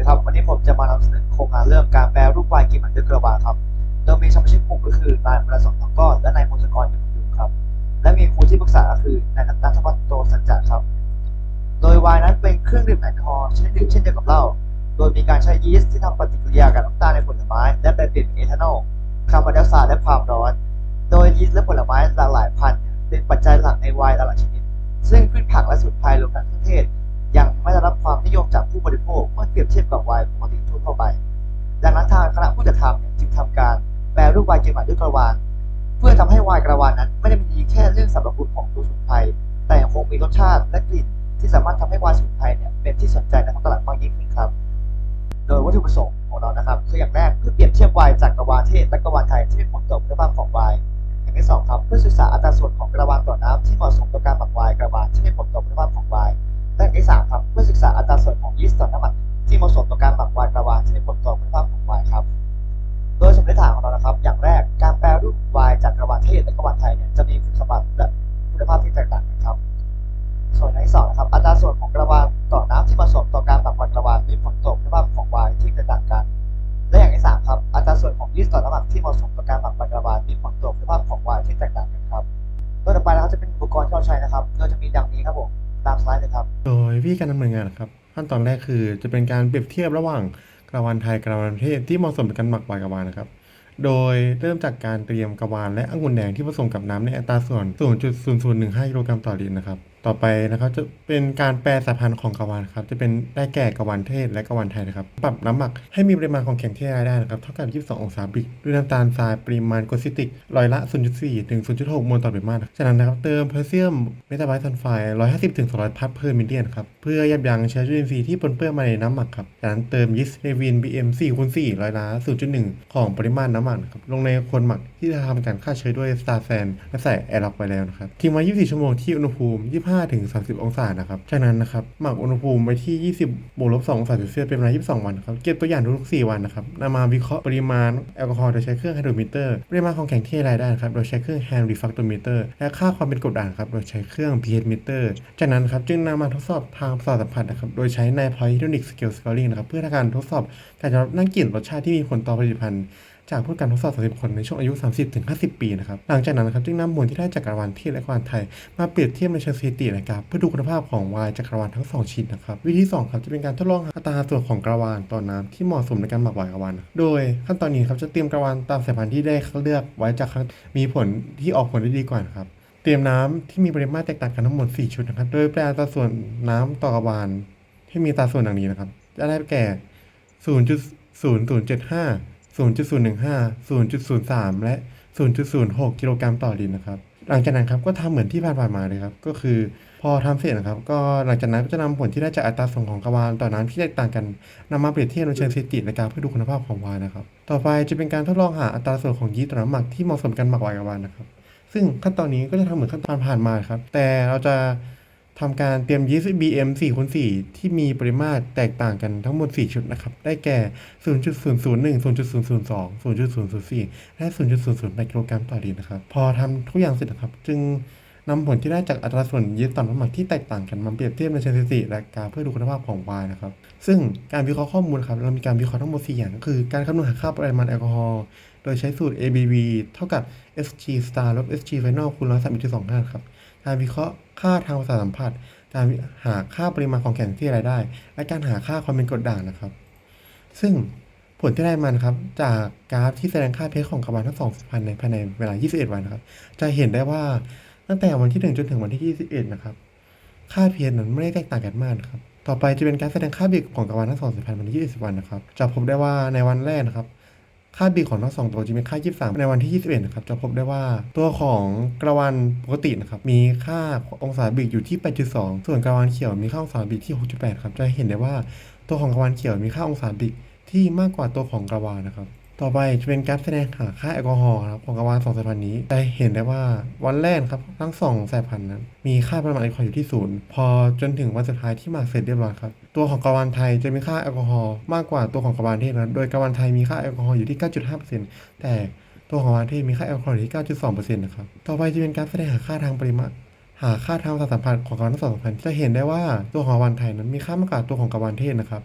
ดีครับวันนี้ผมจะมานำเสนอโครงงานเรื่องการแปลรูปวายกิมมันด้วยกระบาครับโดยมีสมาชิกกลุ่มก็คือนายประสงค์ทองก้อนและนายมนสกรอยู่ยุงครับ และมีครูที่ปรึกษาคือนายนัทวัฒน์โตสัจจะครับ โดยวายนั้นเป็นเครื่องดื่มแอลกอฮอล์ชนิดดื่มเช่นเดียวกับเหล้าโดยมีการใช้ยีสต์ที่ทำปฏิกิริยากับน้ำตาลในผลไม้ และแปเปลี่ยนเป็นเอทานอลคาร์บอนไดออกไซด์และความร้อน โดยยีสต์และผลไม้หลากหลายพันธุ์เนี่ยเป็นปัจจัยหลักในไวน์หลายชนิด ซึ่งพืชผักและสมุนไพรรวมทั้งเครื่องเทศ ยังไม่ได้รับความนิยมจากผู้บริโภคเมื่อเปรียบเทียบกับไวน์ปกติทั่วไป ดังนั้นทางคณะผู้จัดทำจึงทำการแปรรูปไวน์เกมหมาด้วยกระวาน เพื่อทำให้ไวน์กระวานนั้นไม่ได้มีดีแค่เรื่องสรรพคุณของตัวสมุนไพรแต่ยังคงมีรสชาติและกลิ่นที่สามารถทำให้ไวน์สมุนไพรเนี่ยเป็นที่สนใจในท้องตลาดมากยิ่งขึ้นครับ โดยวัตถุประสงค์ของเรานะครับคืออย่างแรกเพื่อเปรียบเทียบไวน์จากกระวานเทศและกระวานไทยที่มีผลต่อคุณภาพของไวน์อย่างที่สองครับเพื่อศึกษาอัตราส่วนของกระวานต่อน้ำที่เหมาะสมต่อการหมัก โดยวิธีการดำเนินงานนะครับ ขั้นตอนแรกคือจะเป็นการเปรียบเทียบระหว่างกระวานไทยกระวานประเทศที่เหมาะสมกับการหมักไวน์กระวานนะครับ โดยเริ่มจากการเตรียมกระวานและองุ่นแดงที่ผสมกับน้ำในอัตราส่วน 0.0015กิโลกรัมต่อลิตรนะครับ ต่อไปนะครับจะเป็นการแปรสายพันธ์ของกวานครับจะเป็นได้แก่กวานเทศและกวานไทยนะครับ ปรับน้ำหมักให้มีปริมาณของแข็งที่ได้ได้นะครับเท่ากับ 22 องศาบิกด้วยน้ำตาลทรายปริมาณโกซิติกร้อยละ 0.4 ถึง 0.6 มวลต่อปริมาตรจากนั้นนะครับเติมแทสเซียมเมตาไบต์ซัลไฟ150 ถึง 200พาร์ทเพอร์มิลเลียนครับเพื่อยับยั้งเชื้อจุลินทรีย์ที่ปนเปื้อนมาในน้ำหมักครับจากนั้นเติมยีสต์เนวิน BM 4คูณ4ร้อยละ 0.1 ของปริมาณน้ำหมักครับลงในคนหมักที่จะทำการฆ่าเชื้อด้วยสตาร์แซนและใส่แอร์ล็อกไว้แล้วนะครับทิ้งไว้ 24 ชั่วโมงที่อุณหภูมิ25ถึง30 องศานะครับ จากนั้นนะครับหมักอุณหภูมิไว้ที่ 20บวกลบ2องศาเซลเซียสเป็นเวลา22 วันครับ เก็บตัวอย่างทุกๆ4วันนะครับนำมาวิเคราะห์ปริมาณแอลกอฮอล์โดยใช้เครื่องไฮโดรมิเตอร์ปริมาณของแข็งที่รายได้นะครับโดยใช้เครื่องแฮมรีฟักโตมิเตอร์และค่าความเป็นกรดด่างครับโดยใช้เครื่อง pH meter จากนั้นครับจึงนำมาทดสอบทางประสาทสัมผัสนะครับโดยใช้ใน polyhedronic scale scoring นะครับเพื่อทำการทดสอบการยอมรับนั่งกลิ่นรสชาติที่มีผลต่อผลิตภัณฑ์ จากผู้การทดสอบ 30 คนในช่วงอายุ 30-50 ปีนะครับ หลังจากนั้นนะครับจึงนำมวลที่ได้จากกระวานเทศและกรวานไทย มาเปรียบเทียบในเชิงสถิตินะครับเพื่อดูคุณภาพของวน์จากกระวานทั้ง 2 ชิ้นนะครับ วิธี2ครับจะเป็นการทดลองอัตราส่วนของกระวานต่อน้ำที่เหมาะสมในการหมักไวน์กระวานโดยขั้นตอนนี้ครับจะเตรียมกระวานตามสายพันธุ์ที่ได้เลือกไว้จากมีผลที่ออกผลได้ดีกว่านะครับเตรียมน้ำที่มีปริมาตรแตกต่างกันทั้งหมด 4 ชุดนะครับ โดยแปลอัตราส่วนน้ำต่อกระวานที่มีอัตาส่วนดังนี้นะครับ จะได้แก่ 0.0075 0.015 0.03 และ 0.06 กิโลกรัมต่อลิตรนะครับ หลังจากนั้นครับก็ทำเหมือนที่ผ่านๆมาเลยครับ ก็คือพอทำเสร็จนะครับ ก็หลังจากนั้นก็จะนำผลที่ได้จากอัตราส่วนของกระวานต่อน้ำที่แตกต่างกันนำมาเปรียบเทียบในเชิงสถิติในการเพื่อดูคุณภาพของไวน์นะครับ ต่อไปจะเป็นการทดลองหาอัตราส่วนของยีสต์ต่อน้ำหมักที่เหมาะสมกันหมักไวน์กระวานนะครับ ซึ่งขั้นตอนนี้ก็จะทำเหมือนขั้นตอนผ่านมาครับ แต่เราจะ ทำการเตรียมยีสต์ BM 4คูณ4ที่มีปริมาตรแตกต่างกันทั้งหมด 4 ชุดนะครับ ได้แก่ 0.001 0.002 0.004 และ 0.008กิโลกรัมต่อลิตรนะครับ พอทำทุกอย่างเสร็จนะครับ จึงนำผลที่ได้จากอัตราส่วนยีสต์ต่อน้ำหมักที่แตกต่างกันมาเปรียบเทียบในเชิงสถิติและการเพื่อดูคุณภาพของไวน์นะครับ ซึ่งการวิเคราะห์ข้อมูลครับเรามีการวิเคราะห์ทั้งหมด 4 อย่างก็คือ การคำนวณหาค่าปริมาณแอลกอฮอล์โดยใช้สูตร ABV เท่ากับ SG star ลบ SG final คูณ132.5ครับ การวิเคราะห์ค่าทางประสาทสัมผัส การหาค่าปริมาณของแข็งที่รายได้ และการหาค่าความเป็นกรดด่างนะครับ ซึ่งผลที่ได้มานะครับ จากกราฟที่แสดงค่าเพชของกระบาลทั้งสองสายพันธุ์ในภายในเวลา 21 วันนะครับ จะเห็นได้ว่าตั้งแต่วันที่ 1 จนถึงวันที่ 21 นะครับ ค่าเพชนั้นไม่ได้แตกต่างกันมากนะครับ ต่อไปจะเป็นการแสดงค่าเบิกของกระบาลทั้งสองสายพันธุ์วันที่20 วันนะครับ จะพบได้ว่าในวันแรกนะครับ ค่าบีของทั้งสองตัวจะมีค่า 23 ในวันที่ 21 นะครับ จะพบได้ว่าตัวของกระวานปกตินะครับ มีค่าองศาบีอยู่ที่ 8.2 ส่วนกระวานเขียวมีค่าองศาบีที่ 6.8 ครับ จะเห็นได้ว่าตัวของกระวานเขียวมีค่าองศาบีที่มากกว่าตัวของกระวานนะครับ ต่อไปจะเป็นการแสดงหาค่าแอลกอฮอล์ครับของกระวานสองสายพันธุ์นี้จะเห็นได้ว่าวันแรกครับทั้งสองสายพันธุ์นั้นมีค่าปริมาณแอลกอฮอล์อยู่ที่ศูนย์พอจนถึงวันสุดท้ายที่มักเสร็จเรียบร้อยครับตัวของกระวานไทยจะมีค่าแอลกอฮอล์มากกว่าตัวของกระวานเทศนะโดยกระวานไทยมีค่าแอลกอฮอล์อยู่ที่ 9.5%แต่ตัวของกระวานเทศมีค่าแอลกอฮอล์อยู่ที่ 9.2%นะครับต่อไปจะเป็นการแสดงหาค่าทางปริมาณหาค่าทางสาทสัมผัสของกระวานทั้งสองสายพันธุ์จะเห็นได้ว่าตัวของกระวานไทยนั้นมีค่ามากกว่าตัวของกระวานเทศนะครับ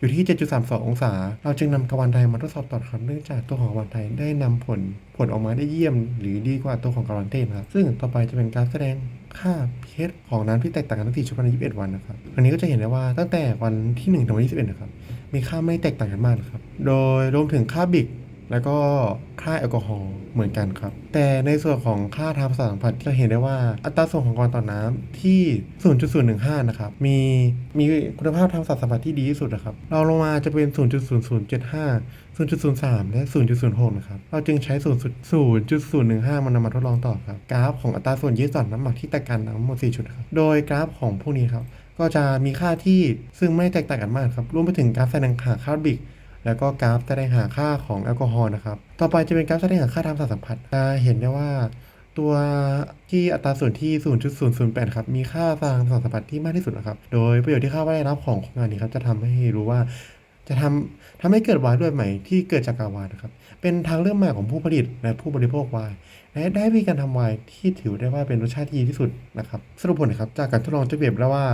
อยู่ที่ 7.32 องศา เราจึงนำกวานไทยมาทดสอบต่อครับเนื่องจากตัวของกวานไทยได้นำผลผลออกมาได้เยี่ยม หรือดีกว่าตัวของกระวานเทนครับ ซึ่งต่อไปจะเป็นการแสดงค่า pH ของน้ำที่แตกต่างกันทั้ง4ช่วงภายใน 21 วันนะครับอันนี้ก็จะเห็นได้ว่าตั้งแต่วันที่ 1 ถึงวันที่ 21 นะครับ มีค่าไม่แตกต่างกันมากนะครับ โดยรวมถึงค่าบิก แล้วก็ค่าแอลกอฮอล์เหมือนกันครับ แต่ในส่วนของค่าทางประสาทสัมผัสจะเห็นได้ว่าอัตราส่วนของกรต่อน้ำที่ 0.015 นะครับมีมีคุณภาพทางประสาทสัมผัสที่ดีที่สุดนะครับเราลงมาจะเป็น 0.0075 0.03 และ 0.06 นะครับ เราจึงใช้ 0.015 มันนำมาทดลองต่อครับ กราฟของอัตราส่วนยืดต่อน้ำหนักที่แตกกันทั้งหมด 4 ชุดครับ โดยกราฟของพวกนี้ครับ ก็จะมีค่าที่ซึ่งไม่แตกต่างกันมากครับ รวมไปถึงกราฟแสดงหาค่าบิก แล้วก็กราฟแสดงหาค่าของแอลกอฮอล์นะครับ ต่อไปจะเป็นกราฟแสดงหาค่าทางสาทสัมผัสจะเห็นได้ว่าตัวที่อัตราส่วนที่ 0.008 ครับ มีค่าทางสารสัมผัสที่มากที่สุดนะครับ โดยประโยชน์ที่คาดว่าได้รับของโครงงานนี้ครับ จะทำให้รู้ว่า จะทำทำให้เกิดไวายด้วยใหม่ที่เกิดจากกาวานนะครับ เป็นทางเลือกใหม่ของผู้ผลิตและผู้บริโภควายและได้มีการทำไวน์ที่ถือได้ว่าเป็นรสชาติที่ดีที่สุดนะครับสรุปผลนะครับจากการทดลองจะเปรียบได้ว่า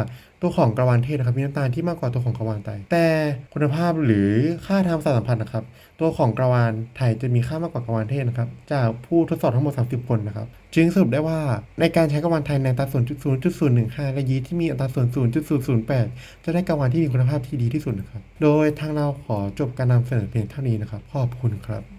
ตัวของกระวานเทศนะครับมีน้ำตาลที่มากกว่าตัวของกระวานไทยแต่คุณภาพหรือค่าทางสาทสัมพันธ์นะครับ ตัวของกระวานไทยจะมีค่ามากกว่ากระวานเทศนะครับจากผู้ทดสอบทั้งหมด 30 คนนะครับจึงสรุปได้ว่าในการใช้กระวานไทยในอัตราส่วน0.015 และยีสต์ที่มีอัตราส่วน 0.008 จะได้กระวานที่มีคุณภาพที่ดีที่สุดนะครับโดยทางเราขอจบการนำเสนอเพียงเท่านี้นะครับขอบคุณครับ